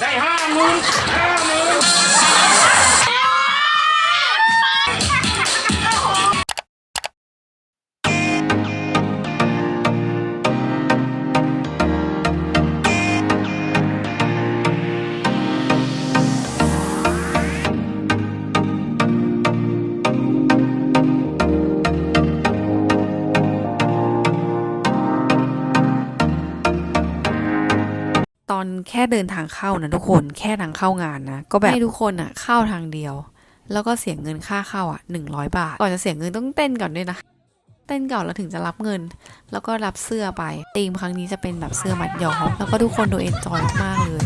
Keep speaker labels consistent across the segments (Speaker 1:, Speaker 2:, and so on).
Speaker 1: ได้ห้าหมื่น
Speaker 2: แค่เดินทางเข้านะทุกคนแค่ทางเข้างานนะ ก็แบบให้ทุกคนอะเข้าทางเดียว แล้วก็เสียเงินค่าเข้าอะหนึ่งร้อยบาทก่อนจะเสียเงินต้องเต้นก่อนด้วยนะเต้นก่อนแล้วถึงจะรับเงิน แล้วก็รับเสื้อไปธีมครั้งนี้จะเป็นแบบเสื้อมัดย้อมแล้วก็ทุกคนดูเอนจอยมากๆเลย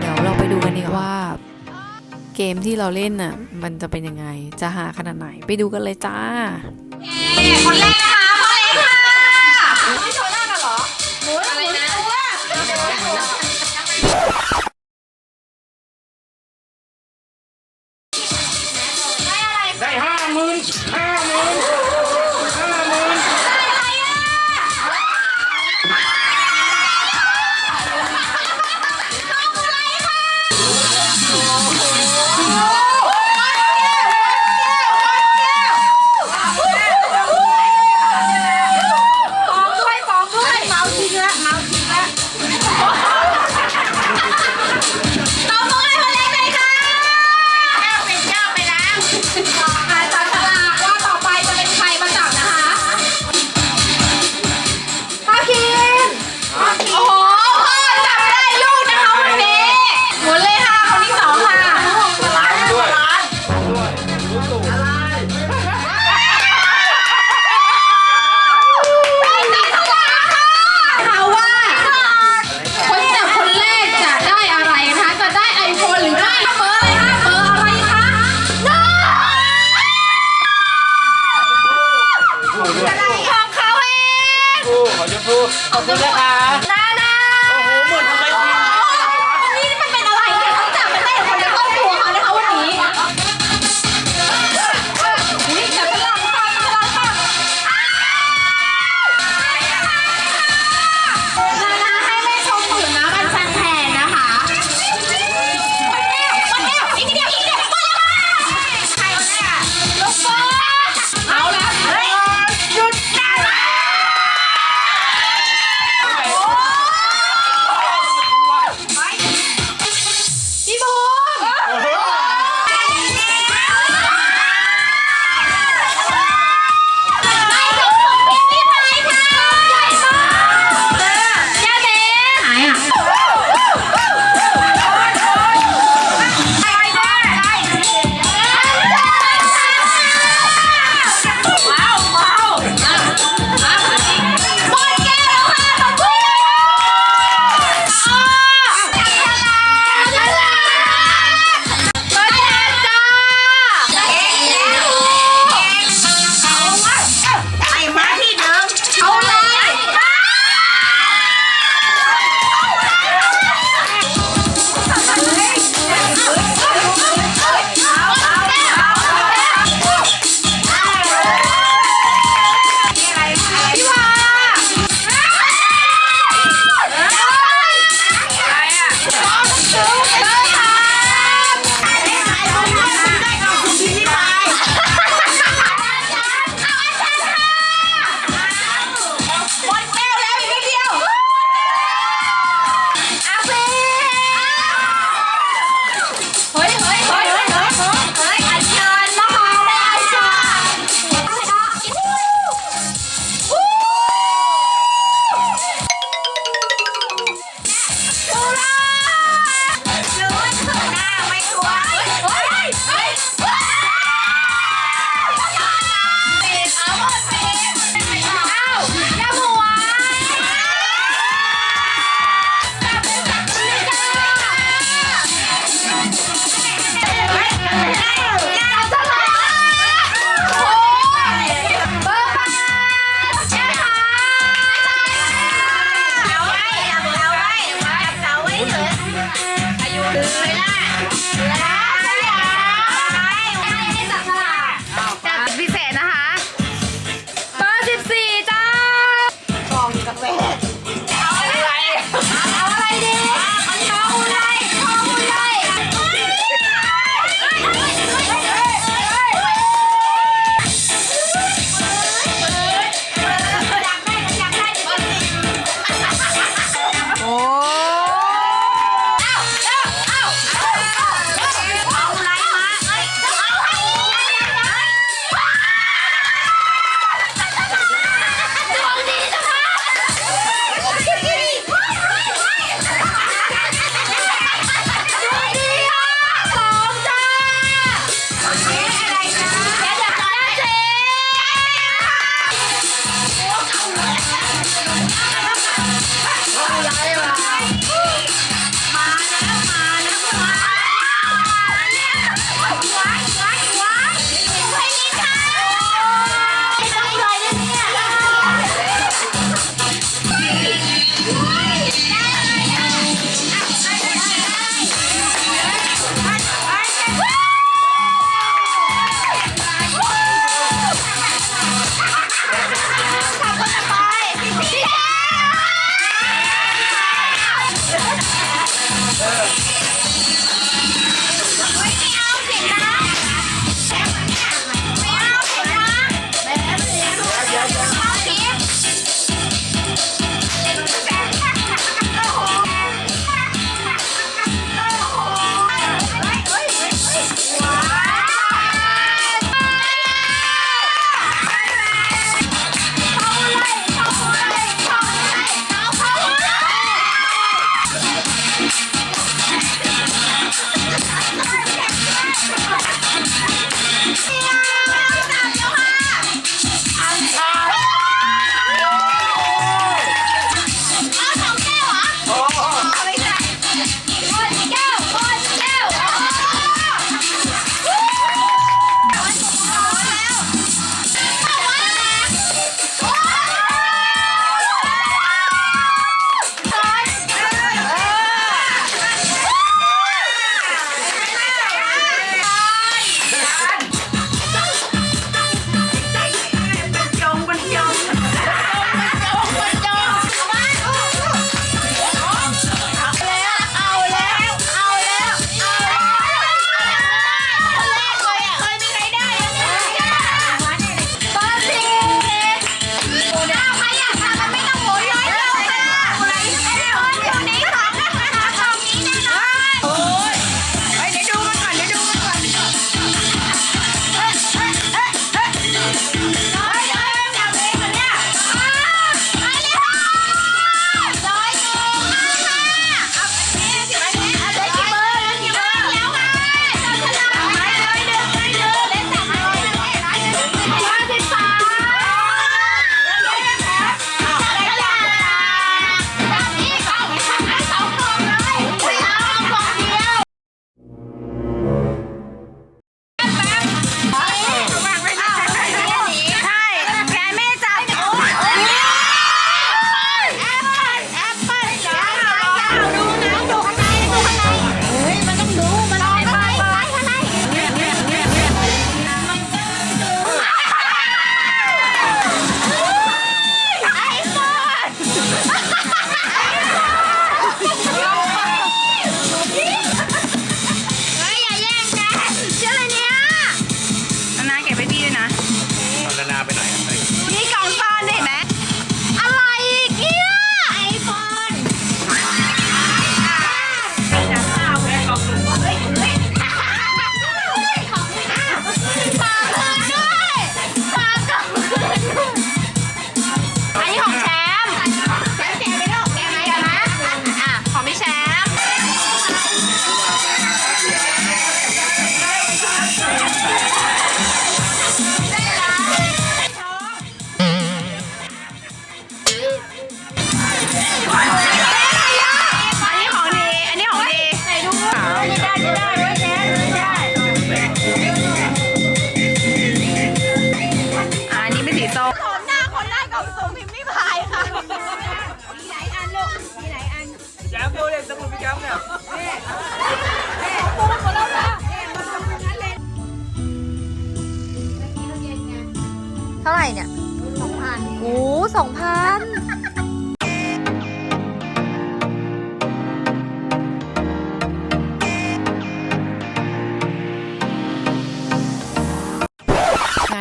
Speaker 2: เดี๋ยวเราไปดูกันดีกว่าว่า เกมที่เราเล่นน่ะมันจะเป็นยังไงจะหาขนาดไหนไปดูกันเลยจ้า
Speaker 3: คนแรกนะคะ Yeah.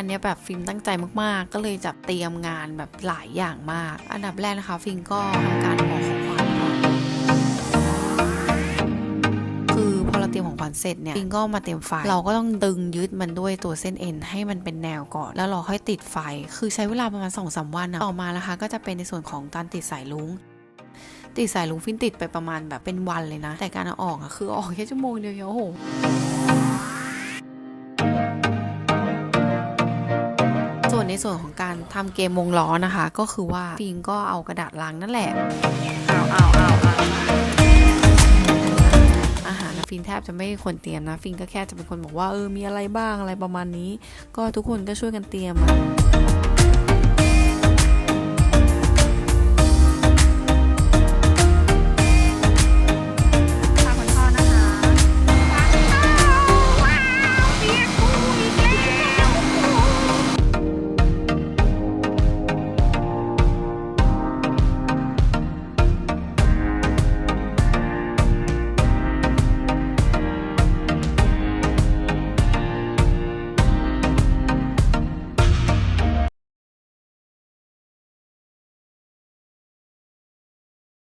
Speaker 3: านนี้แบบฟิล์มตั้งใจมากๆ ก็เลย
Speaker 1: จัดเต
Speaker 2: รียมงานแบบหลายอย่างมาก อันดับแรกนะคะ ฟิล์มก็ทำการห่อของขวัญก่อนคือพอเราเตรียมของขวัญเสร็จเนี่ยฟิล์มก็มาเตรียมไฟ เราก็ต้องดึงยึดมันด้วยตัวเส้นเอ็นให้มันเป็นแนวก่อน แล้วเราค่อยติดไฟ คือใช้เวลาประมาณ2องสาวันนะต่อมานะคะ ก็จะเป็นในส่วนของการติดสายลุงติดสายลุงฟิล์มติดไปประมาณแบบเป็นวันเลยนะ แต่การเอาออกอะคือออกแค่ชั่วโมงเดียวโอ้โห ในส่วนของการทำเกมวงล้อนะคะ ก็คือว่าฟิงก็เอากระดาษลังนั่นแหละ
Speaker 4: เอาเอาเอาอา
Speaker 2: หารนะฟินแทบจะไม่คนเตรียมนะ ฟินก็แค่จะเป็นคนบอกว่าเออมีอะไรบ้างอะไรประมาณนี้ ก็ทุกคนก็ช่วยกันเตรียมอะ